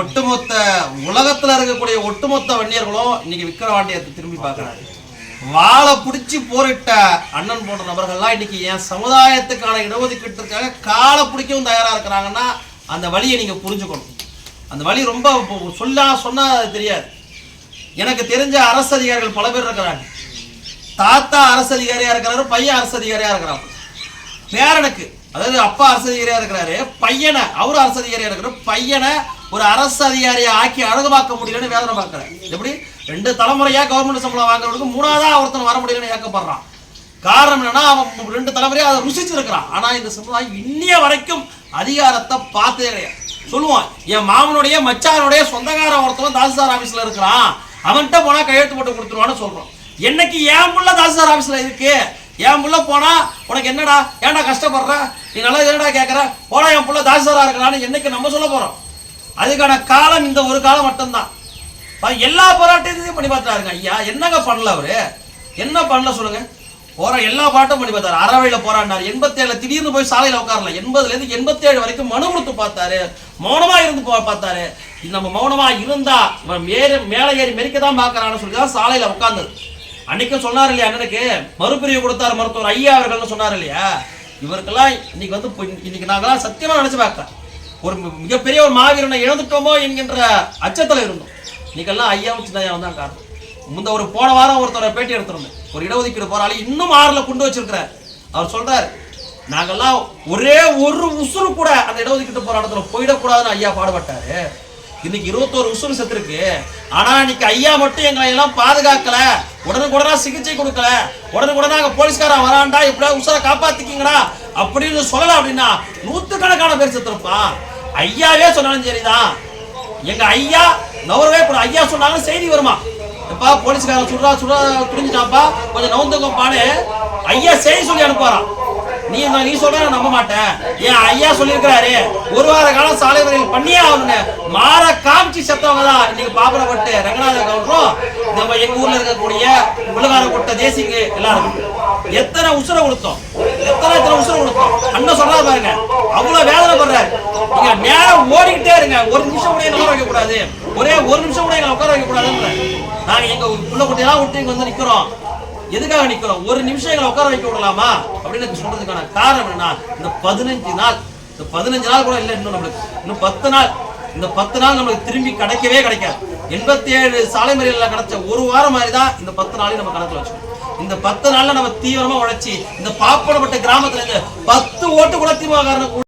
ஒட்டுமொத்த உலகத்துல இருக்கக்கூடிய ஒட்டுமொத்த வன்னியர்களும் இன்னைக்கு விக்கிரவாண்டியத்தை திரும்பி பார்க்குறாரு. வாழை பிடிச்சி போரிட்ட அண்ணன் போன்ற நபர்கள்லாம் இன்னைக்கு என் சமுதாயத்துக்கான இடஒதுக்கீட்டுக்காக காலை பிடிக்கவும் தயாரா இருக்கிறாங்கன்னா அந்த வழியை நீங்க புரிஞ்சுக்கணும். அந்த வழி ரொம்ப சொல்லா சொன்னா அது தெரியாது. எனக்கு தெரிஞ்ச அரசு அதிகாரிகள் பல பேர் இருக்கிறாங்க. தாத்தா அரசு அதிகாரியா இருக்கிறாரு பையன் அரசு அதிகாரியா இருக்கிறாங்க பேரனுக்கு அதாவது அப்பா அரசு அதிகாரியா இருக்கிறாரு பையனை அவரும் அரசு அதிகாரியா இருக்கிற பையனை ஒரு அரசு அதிகாரியை ஆக்கி அழகுபாக்க முடியலன்னு வேதனை பார்க்கறேன். எப்படி? ரெண்டு தலைமுறையா கவர்மெண்ட் சம்பளம் வாங்குறவனுக்கு மூணாவதா ஒருத்தன் வர முடியலன்னு ஏக்கப்படுறான். காரணம் என்னன்னா அவன் ரெண்டு தலைமுறையா அதை ருசிச்சிருக்கிறான். ஆனா இந்த சமுதாயம் இன்னைய வரைக்கும் அதிகாரத்தை பார்த்தே கிடையாது. சொல்லுவான் என் மாமனுடைய மச்சானுடைய சொந்தக்கார ஒருத்தவன் தாசில்தார் ஆபீஸ்ல இருக்கிறான். அவன்கிட்ட போனா கையெழுத்து போட்டு கொடுத்துருவான்னு சொல்றோம் என்னைக்கு என் புள்ள தாசில்தார் ஆபீஸ்ல இருக்கு? என் புள்ள போனா உனக்கு என்னடா ஏன்டா கஷ்டப்படுற? நீ நல்லா என்னடா கேட்கற போனா என் புள்ள தாசில்தாரா இருக்கிறான்னு என்னைக்கு நம்ம சொல்ல போறோம். அதுக்கான காலம் இந்த ஒரு காலம் மட்டும்தான். பா- எல்லா போராட்டத்தையும் பண்ணி பார்த்தாருங்க. ஐயா என்னங்க பண்ணல அவரு? என்ன பண்ணல சொல்லுங்க. போற எல்லா பாட்டும் பண்ணி பார்த்தாரு. அறவையில போராடினார். எண்பத்தி திடீர்னு போய் சாலையில உட்காரல. எண்பதுல இருந்து எண்பத்தி ஏழு வரைக்கும் மனு கொடுத்து பார்த்தாரு. மௌனமா இருந்து பார்த்தாரு. நம்ம மௌனமா இருந்தா இவன் மேல மேலே ஏறி மெரிக்க தான் பாக்குறான்னு சொல்லி தான் சாலையில உட்கார்ந்தது. அன்னைக்கும் சொன்னார் இல்லையா அண்ணனுக்கு? மறுபிரிவு கொடுத்தார் மருத்துவர். ஐயா அவர்கள்னு சொன்னார் இல்லையா? இவருக்கெல்லாம் இன்னைக்கு வந்து இன்னைக்கு நாங்களாம் சத்தியமா நினைச்சு பார்க்கிறேன் ஒரு மிகப்பெரிய ஒரு மாவீரனை இழந்துட்டோமோ என்கின்ற அச்சத்தில் இருந்தோம். இன்னைக்கெல்லாம் ஐயாவும் சின்னையாவும் தான் காரணம். முந்த ஒரு போன வாரம் ஒருத்தரை பேட்டி எடுத்திருந்தேன். ஒரு இடஒதுக்கீடு போராளி இன்னும் ஆறில் கொண்டு வச்சிருக்கிறார். அவர் சொல்றாரு நாங்கெல்லாம் ஒரே ஒரு உசுறு கூட அந்த இடஒதுக்கீட்டு போராட்டத்தில் போயிடக்கூடாதுன்னு ஐயா பாடுபட்டாரு. இன்னைக்கு இருபத்தோரு உசுறு செத்துருக்கு. ஆனா இன்னைக்கு ஐயா மட்டும் எங்களை எல்லாம் பாதுகாக்கல. உடனுக்குடனா சிகிச்சை கொடுக்கல. உடனுக்குடனா அங்க போலீஸ்காரன் வரான்டா இப்படியா உசுரை காப்பாத்திக்கிங்கடா அப்படின்னு சொல்லலாம் அப்படின்னா நூத்துக்கணக்கான பேர் செத்துருப்பான் ஐயாவே சொன்னாலும் சரிதான். எங்க ஐயா நவரவே கூட ஐயா சொன்னாலும் செய்தி வருமா? எப்பா போலீஸ்காரன் சுடுறா சுடுறா துணிஞ்சிட்டாப்பா கொஞ்சம் நவுந்துங்கப்பான்னு ஐயா செய்தி சொல்லி அனுப்புறான் நீ நான் நீ சொல்ற நம்ப மாட்டேன். ஏன் ஐயா சொல்லியிருக்கிறாரு? ஒரு வார காலம் சாலை மறியல் பண்ணியே ஆகணும்னு. மாற காமிச்சு செத்தவங்க தான் இன்னைக்கு பாபரப்பட்டு ரங்கநாத கவுண்டரும் நம்ம எங்க ஊர்ல இருக்கக்கூடிய உலகார கொட்ட தேசிங்க எல்லாரும். எத்தனை உசுர கொடுத்தோம் எத்தனை எத்தனை உசுர அண்ணன் சொல்றா பாருங்க. அவ்வளவு வேதனை படுறாரு நீங்க நேரம் ஓடிக்கிட்டே இருங்க. ஒரு நிமிஷம் கூட எங்களை உட்கார வைக்க கூடாது ஒரே ஒரு நிமிஷம் கூட எங்களை உட்கார வைக்க கூடாதுன்ற நாங்க எங்க புள்ள குட்டியெல்லாம் விட்டு இங்க வந்து நிக்கிறோம். எதுக்காக நிக்கிறோம்? ஒரு நிமிஷம் எங்களை உட்கார வைக்க விடலாமா? அப்படின்னு சொல்றதுக்கான காரணம் என்ன இந்த பதினஞ்சு நாள் இந்த பதினஞ்சு நாள் கூட இல்லை இன்னும் நம்மளுக்கு இன்னும் பத்து நாள். இந்த பத்து நாள் நம்மளுக்கு திரும்பி கிடைக்கவே கிடைக்காது. எண்பத்தி ஏழு சாலை மறியல்ல கிடைச்ச ஒரு வாரம் மாதிரி தான் இந்த பத்து நாளையும் நம்ம கணக்கில் வச்சுக்கணும். இந்த பத்து நாள்ல நம்ம தீவிரமா உழைச்சி இந்த பாப்பனப்பட்ட கிராமத்துல இருந்து பத்து ஓட்டு கூட திமுக